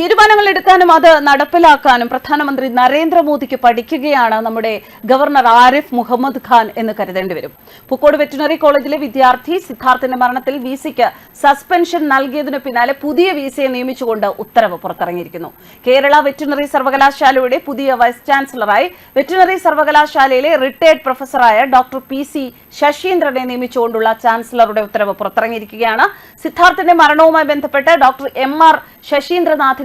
തീരുമാനങ്ങൾ എടുക്കാനും അത് നടപ്പിലാക്കാനും പ്രധാനമന്ത്രി നരേന്ദ്രമോദിക്ക് പഠിക്കുകയാണ് നമ്മുടെ ഗവർണർ ആരിഫ് മുഹമ്മദ് ഖാൻ എന്ന് കരുതേണ്ടി വരും. പൂക്കോട് വെറ്റിനറി കോളേജിലെ വിദ്യാർത്ഥി സിദ്ധാർത്ഥിന്റെ മരണത്തിൽ വിസിക്ക് സസ്പെൻഷൻ നൽകിയതിനു പിന്നാലെ പുതിയ വിസയെ നിയമിച്ചുകൊണ്ട് ഉത്തരവ് പുറത്തിറങ്ങിയിരിക്കുന്നു. കേരള വെറ്റിനറി സർവകലാശാലയുടെ പുതിയ വൈസ് ചാൻസലറായി വെറ്റിനറി സർവകലാശാലയിലെ റിട്ടയർഡ് പ്രൊഫസറായ ഡോക്ടർ പി സി ശശീന്ദ്രനെ നിയമിച്ചുകൊണ്ടുള്ള ചാൻസലറുടെ ഉത്തരവ് പുറത്തിറങ്ങിയിരിക്കുകയാണ്. സിദ്ധാർത്ഥിന്റെ മരണവുമായി ബന്ധപ്പെട്ട് ഡോക്ടർ എം ആർ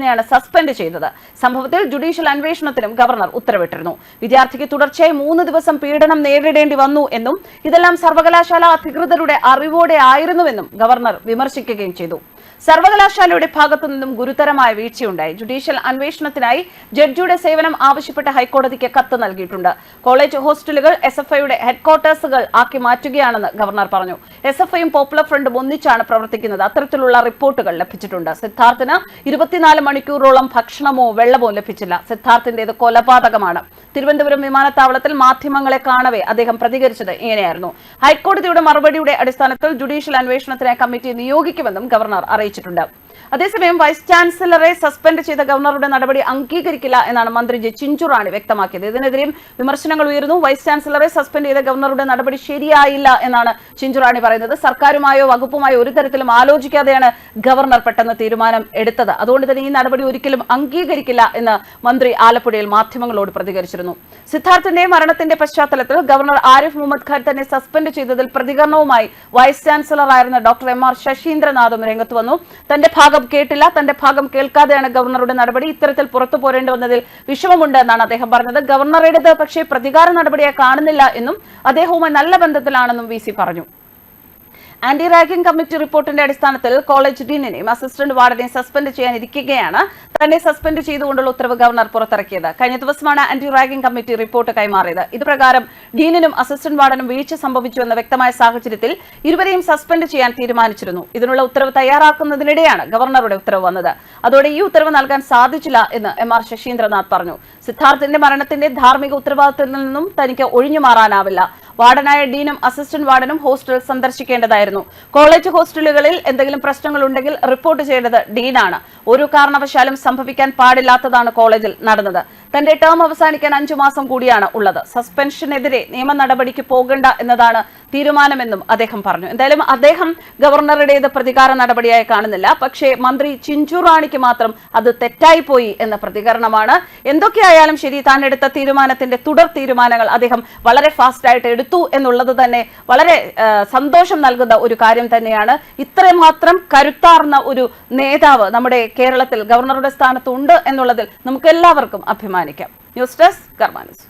ശശീന്ദ്രനാഥിനെയാണ് സസ്പെൻഡ് ചെയ്തത്. സംഭവത്തിൽ ജുഡീഷ്യൽ അന്വേഷണത്തിനും ഗവർണർ ഉത്തരവിട്ടിരുന്നു. വിദ്യാർത്ഥിക്ക് തുടർച്ചയായി മൂന്ന് ദിവസം പീഡനം നേരിടേണ്ടി വന്നു എന്നും ഇതെല്ലാം സർവകലാശാല അധികൃതരുടെ അറിവോടെ ആയിരുന്നുവെന്നും ഗവർണർ വിമർശിക്കുകയും ചെയ്തു. സർവകലാശാലയുടെ ഭാഗത്തു നിന്നും ഗുരുതരമായ വീഴ്ചയുണ്ടായി. ജുഡീഷ്യൽ അന്വേഷണത്തിനായി ജഡ്ജിയുടെ സേവനം ആവശ്യപ്പെട്ട് ഹൈക്കോടതിക്ക് കത്ത് നൽകിയിട്ടുണ്ട്. കോളേജ് ഹോസ്റ്റലുകൾ എസ് എഫ് ഐയുടെ ഹെഡ്ക്വാർട്ടേഴ്സുകൾ ആക്കി മാറ്റുകയാണെന്ന് ഗവർണർ പറഞ്ഞു. എസ് എഫ് ഐയും പോപ്പുലർ ഫ്രണ്ടും ഒന്നിച്ചാണ് പ്രവർത്തിക്കുന്നത്. അത്തരത്തിലുള്ള റിപ്പോർട്ടുകൾ ലഭിച്ചിട്ടുണ്ട്. സിദ്ധാർത്ഥിന് ഇരുപത്തിനാല് മണിക്കൂറോളം ഭക്ഷണമോ വെള്ളമോ ലഭിച്ചില്ല. സിദ്ധാർത്ഥിന്റേത് കൊലപാതകമാണ്. തിരുവനന്തപുരം വിമാനത്താവളത്തിൽ മാധ്യമങ്ങളെ കാണവേ അദ്ദേഹം പ്രതികരിച്ചത് ഇങ്ങനെയായിരുന്നു. ഹൈക്കോടതിയുടെ മറുപടിയുടെ അടിസ്ഥാനത്തിൽ ജുഡീഷ്യൽ അന്വേഷണത്തിനായി കമ്മിറ്റി നിയോഗിക്കുമെന്നും ഗവർണർ അറിയിച്ചിട്ടുണ്ട്. അതേസമയം വൈസ് ചാൻസലറെ സസ്പെൻഡ് ചെയ്ത ഗവർണറുടെ നടപടി അംഗീകരിക്കില്ല എന്നാണ് മന്ത്രി ജെ ചിഞ്ചുറാണി വ്യക്തമാക്കിയത്. ഇതിനെതിരെയും വിമർശനങ്ങൾ ഉയരുന്നു. വൈസ് ചാൻസലറെ സസ്പെൻഡ് ചെയ്ത ഗവർണറുടെ നടപടി ശരിയായില്ല എന്നാണ് ചിഞ്ചുറാണി പറയുന്നത്. സർക്കാരുമായോ വകുപ്പുമായോ ഒരു തരത്തിലും ആലോചിക്കാതെയാണ് ഗവർണർ പെട്ടെന്ന് തീരുമാനം എടുത്തത്. അതുകൊണ്ട് തന്നെ ഈ നടപടി ഒരിക്കലും അംഗീകരിക്കില്ല എന്ന് മന്ത്രി ആലപ്പുഴയിൽ മാധ്യമങ്ങളോട് പ്രതികരിച്ചിരുന്നു. സിദ്ധാർത്ഥിന്റെ മരണത്തിന്റെ പശ്ചാത്തലത്തിൽ ഗവർണർ ആരിഫ് മുഹമ്മദ് ഖാൻ തന്നെ സസ്പെൻഡ് ചെയ്തതിൽ പ്രതികരണവുമായി വൈസ് ചാൻസലറായിരുന്ന ഡോക്ടർ എം ആർ ശശീന്ദ്രനാഥും രംഗത്ത് വന്നു. തന്റെ ഭാഗം കേട്ടില്ല. തന്റെ ഭാഗം കേൾക്കാതെയാണ് ഗവർണറുടെ നടപടി ഇത്തരത്തിൽ പുറത്തു പോരേണ്ടി വന്നതിൽ വിഷമമുണ്ട് എന്നാണ് അദ്ദേഹം പറഞ്ഞത്. ഗവർണറുടേത് പക്ഷേ പ്രതികാര നടപടിയെ കാണുന്നില്ല എന്നും അദ്ദേഹവുമായി നല്ല ബന്ധത്തിലാണെന്നും വി പറഞ്ഞു. ആന്റി റാഗിംഗ് കമ്മിറ്റി റിപ്പോർട്ടിന്റെ അടിസ്ഥാനത്തിൽ കോളേജ് ഡീനിനെയും അസിസ്റ്റന്റ് വാർഡിനെയും സസ്പെൻഡ് ചെയ്യാനിരിക്കുകയാണ്. തന്നെ സസ്പെൻഡ് ചെയ്തുകൊണ്ടുള്ള ഉത്തരവ് ഗവർണർ പുറത്തിറക്കിയത്. കഴിഞ്ഞ ദിവസമാണ് ആന്റി റാഗിംഗ് കമ്മിറ്റി റിപ്പോർട്ട് കൈമാറിയത്. ഇതുപ്രകാരം ഡീനിനും അസിസ്റ്റന്റ് വാർഡനും വീഴ്ച സംഭവിച്ചുവെന്ന വ്യക്തമായ സാഹചര്യത്തിൽ ഇരുവരെയും സസ്പെൻഡ് ചെയ്യാൻ തീരുമാനിച്ചിരുന്നു. ഇതിനുള്ള ഉത്തരവ് തയ്യാറാക്കുന്നതിനിടെയാണ് ഗവർണറുടെ ഉത്തരവ് വന്നത്. അതോടെ ഈ ഉത്തരവ് നൽകാൻ സാധിച്ചില്ല എന്ന് എം ആർ ശശീന്ദ്രനാഥ് പറഞ്ഞു. സിദ്ധാർത്ഥിന്റെ മരണത്തിന്റെ ധാർമ്മിക ഉത്തരവാദിത്തത്തിൽ നിന്നും തനിക്ക് ഒഴിഞ്ഞു മാറാനാവില്ല. വാർഡനായ ഡീനും അസിസ്റ്റന്റ് വാർഡനും ഹോസ്റ്റൽ സന്ദർശിക്കേണ്ടതായിരുന്നു. കോളേജ് ഹോസ്റ്റലുകളിൽ എന്തെങ്കിലും പ്രശ്നങ്ങളുണ്ടെങ്കിൽ റിപ്പോർട്ട് ചെയ്യേണ്ടത് ഡീനാണ്. ഒരു കാരണവശാലും സംഭവിക്കാൻ പാടില്ലാത്തതാണ് കോളേജിൽ നടന്നത്. തന്റെ ടേം അവസാനിക്കാൻ അഞ്ചു മാസം കൂടിയാണ് ഉള്ളത്. സസ്പെൻഷനെതിരെ നിയമ നടപടിക്ക് പോകണ്ട എന്നതാണ് തീരുമാനമെന്നും അദ്ദേഹം പറഞ്ഞു. എന്തായാലും അദ്ദേഹം ഗവർണറുടേത് പ്രതികാര നടപടിയായി കാണുന്നില്ല. പക്ഷേ മന്ത്രി ചിഞ്ചു റാണിക്ക് മാത്രം അത് തെറ്റായി പോയി എന്ന പ്രതികരണമാണ്. എന്തൊക്കെയായാലും ശരി താൻ എടുത്ത തീരുമാനത്തിന്റെ തുടർ തീരുമാനങ്ങൾ അദ്ദേഹം വളരെ ഫാസ്റ്റ് ആയിട്ട് എടുത്തു എന്നുള്ളത് തന്നെ വളരെ സന്തോഷം നൽകുന്ന ഒരു കാര്യം തന്നെയാണ്. ഇത്രമാത്രം കരുത്താർന്ന ഒരു നേതാവ് നമ്മുടെ കേരളത്തിൽ ഗവർണറുടെ സ്ഥാനത്ത് ഉണ്ട് എന്നുള്ളതിൽ നമുക്ക് എല്ലാവർക്കും അഭിമാനിക്കാം. News desk കർമാനസ്.